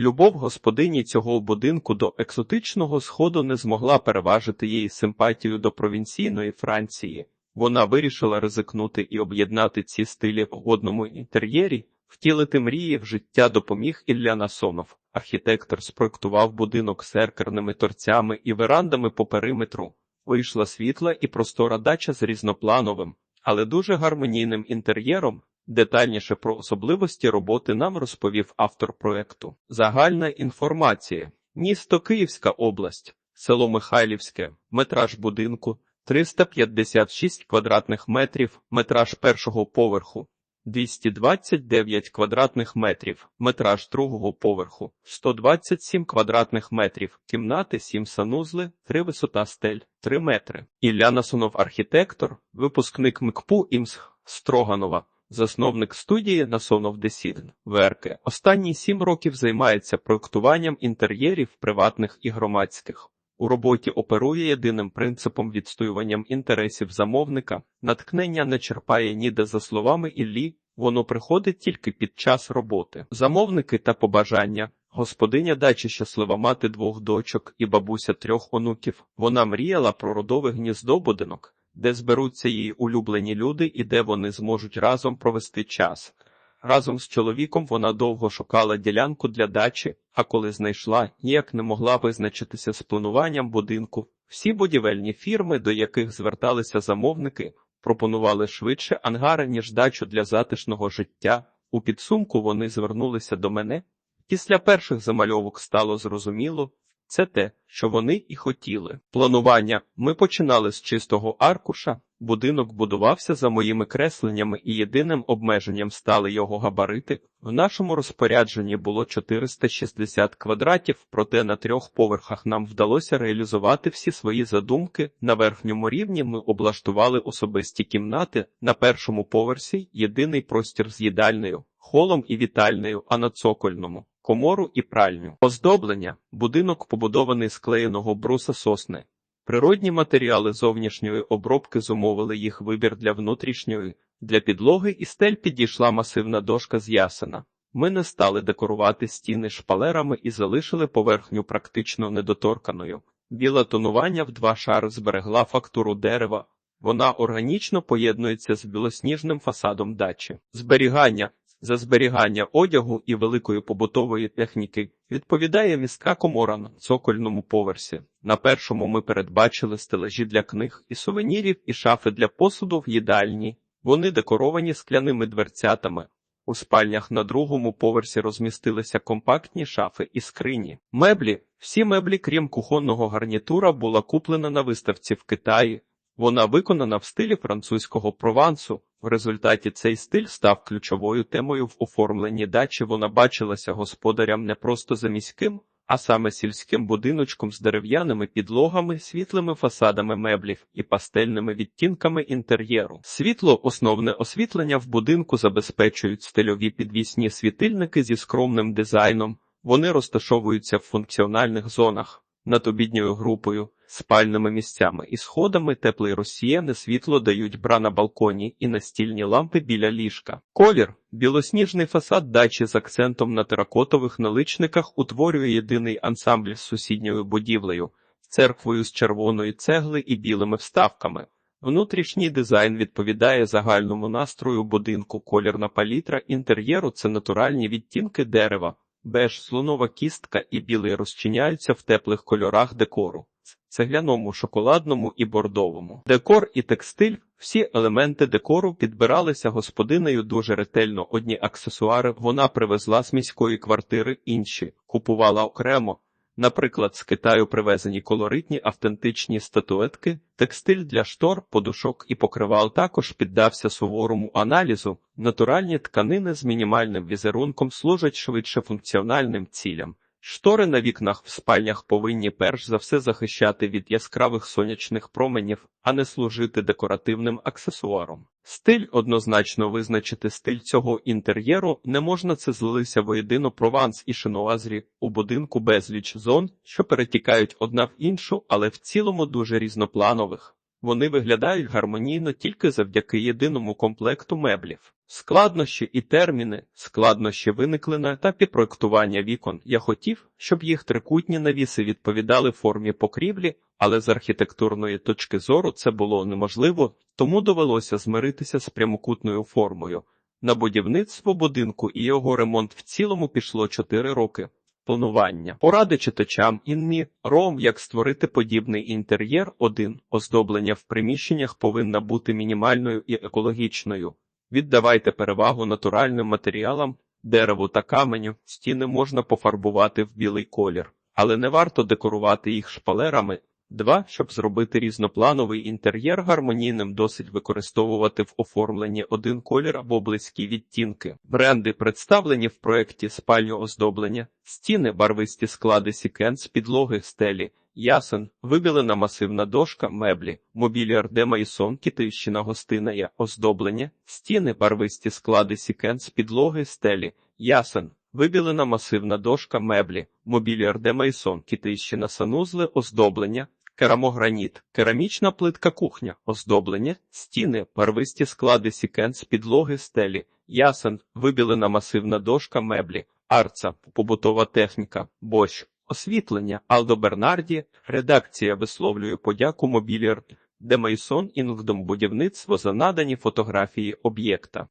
Любов господині цього будинку до екзотичного сходу не змогла переважити її симпатію до провінційної Франції. Вона вирішила ризикнути і об'єднати ці стилі в одному інтер'єрі, втілити мрії в життя допоміг Ілля Насонов. Архітектор спроектував будинок з еркерними торцями і верандами по периметру. Вийшла світла і простора дача з різноплановим, але дуже гармонійним інтер'єром. Детальніше про особливості роботи нам розповів автор проекту. Загальна інформація. Місто Київська область, село Михайлівське, метраж будинку 356 квадратних метрів, метраж першого поверху 229 квадратних метрів, метраж другого поверху 127 квадратних метрів, кімнати 7 санузли, 3 висота стель 3 метри. Ілля Насонов архітектор, випускник МКПУ ІМСХ Строганова. Засновник студії Насонов Десідн Верке. Останні сім років займається проектуванням інтер'єрів приватних і громадських. У роботі оперує єдиним принципом відстоюванням інтересів замовника. Наткнення не черпає ніде за словами Іллі, воно приходить тільки під час роботи. Замовники та побажання. Господиня дачі щаслива мати двох дочок і бабуся трьох онуків. Вона мріяла про родове гніздо будинок де зберуться її улюблені люди і де вони зможуть разом провести час. Разом з чоловіком вона довго шукала ділянку для дачі, а коли знайшла, ніяк не могла визначитися з плануванням будинку. Всі будівельні фірми, до яких зверталися замовники, пропонували швидше ангари, ніж дачу для затишного життя. У підсумку вони звернулися до мене. Після перших замальовок стало зрозуміло, це те, що вони і хотіли. Планування ми починали з чистого аркуша. Будинок будувався за моїми кресленнями, і єдиним обмеженням стали його габарити. В нашому розпорядженні було 460 квадратів, проте на трьох поверхах нам вдалося реалізувати всі свої задумки. На верхньому рівні ми облаштували особисті кімнати. На першому поверсі єдиний простір з їдальнею, холом і вітальнею, а на цокольному комору і пральню. Оздоблення будинок побудований з клеєного бруса сосни. Природні матеріали зовнішньої обробки зумовили їх вибір для внутрішньої. Для підлоги і стель підійшла масивна дошка з ясена. Ми не стали декорувати стіни шпалерами і залишили поверхню практично недоторканою. Біле тонування в два шари зберегла фактуру дерева. Вона органічно поєднується з білосніжним фасадом дачі. Зберігання за зберігання одягу і великої побутової техніки відповідає міська комора на цокольному поверсі. На першому ми передбачили стележі для книг і сувенірів, і шафи для посуду в їдальні. Вони декоровані скляними дверцятами. У спальнях на другому поверсі розмістилися компактні шафи і скрині. Меблі, всі меблі, крім кухонного гарнітура, була куплена на виставці в Китаї. Вона виконана в стилі французького провансу. В результаті цей стиль став ключовою темою в оформленні дачі. Вона бачилася господарям не просто за міським, а саме сільським будиночком з дерев'яними підлогами, світлими фасадами меблів і пастельними відтінками інтер'єру. Світло, основне освітлення в будинку забезпечують стильові підвісні світильники зі скромним дизайном. Вони розташовуються в функціональних зонах над обідньою групою спальними місцями і сходами тепле розсіяне світло дають бра на балконі і настільні лампи біля ліжка. Колір білосніжний фасад дачі з акцентом на теракотових наличниках утворює єдиний ансамбль з сусідньою будівлею, церквою з червоної цегли і білими вставками. Внутрішній дизайн відповідає загальному настрою будинку, колірна палітра інтер'єру це натуральні відтінки дерева, беж, слонова кістка і білий розчиняються в теплих кольорах декору цегляному, шоколадному і бордовому. Декор і текстиль, всі елементи декору підбиралися господинею дуже ретельно. Одні аксесуари вона привезла з міської квартири, інші купувала окремо. Наприклад, з Китаю привезені колоритні автентичні статуетки, текстиль для штор, подушок і покривал також піддався суворому аналізу. Натуральні тканини з мінімальним візерунком служать швидше функціональним цілям. Штори на вікнах в спальнях повинні перш за все захищати від яскравих сонячних променів, а не служити декоративним аксесуаром. Стиль однозначно визначити стиль цього інтер'єру не можна це злилися воєдино прованс і шиноазрі у будинку безліч зон, що перетікають одна в іншу, але в цілому дуже різнопланових. Вони виглядають гармонійно тільки завдяки єдиному комплекту меблів. Складнощі і терміни, складнощі виникли на етапі проектування вікон. Я хотів, щоб їх трикутні навіси відповідали формі покрівлі, але з архітектурної точки зору це було неможливо, тому довелося змиритися з прямокутною формою. На будівництво будинку і його ремонт в цілому пішло 4 роки. Планування. Поради читачам інні ром, як створити подібний інтер'єр. 1. Оздоблення в приміщеннях повинна бути мінімальною і екологічною. Віддавайте перевагу натуральним матеріалам, дереву та каменю. Стіни можна пофарбувати в білий колір, але не варто декорувати їх шпалерами. 2. Щоб зробити різноплановий інтер'єр гармонійним, досить використовувати в оформленні один колір або близькі відтінки. Бренди представлені в проєкті спальнього оздоблення, стіни, барвисті склади сікенс, підлоги, стелі, ясен, вибілена масивна дошка, меблі, мобіліар де Майсон, китайщина гостиная, оздоблення, стіни, барвисті склади сікенс, підлоги, стелі, ясен. Вибілена масивна дошка, меблі, мобіліар де Майсон, китайщина санузли, оздоблення, керамограніт, керамічна плитка кухня, оздоблення, стіни, барвисті склади сікенс, підлоги, стелі, ясен, вибілена масивна дошка, меблі, арца, побутова техніка, борщ, освітлення, Алдо Бернарді, редакція висловлює подяку мобіліар де Майсон Інгдом будівництво за надані фотографії об'єкта.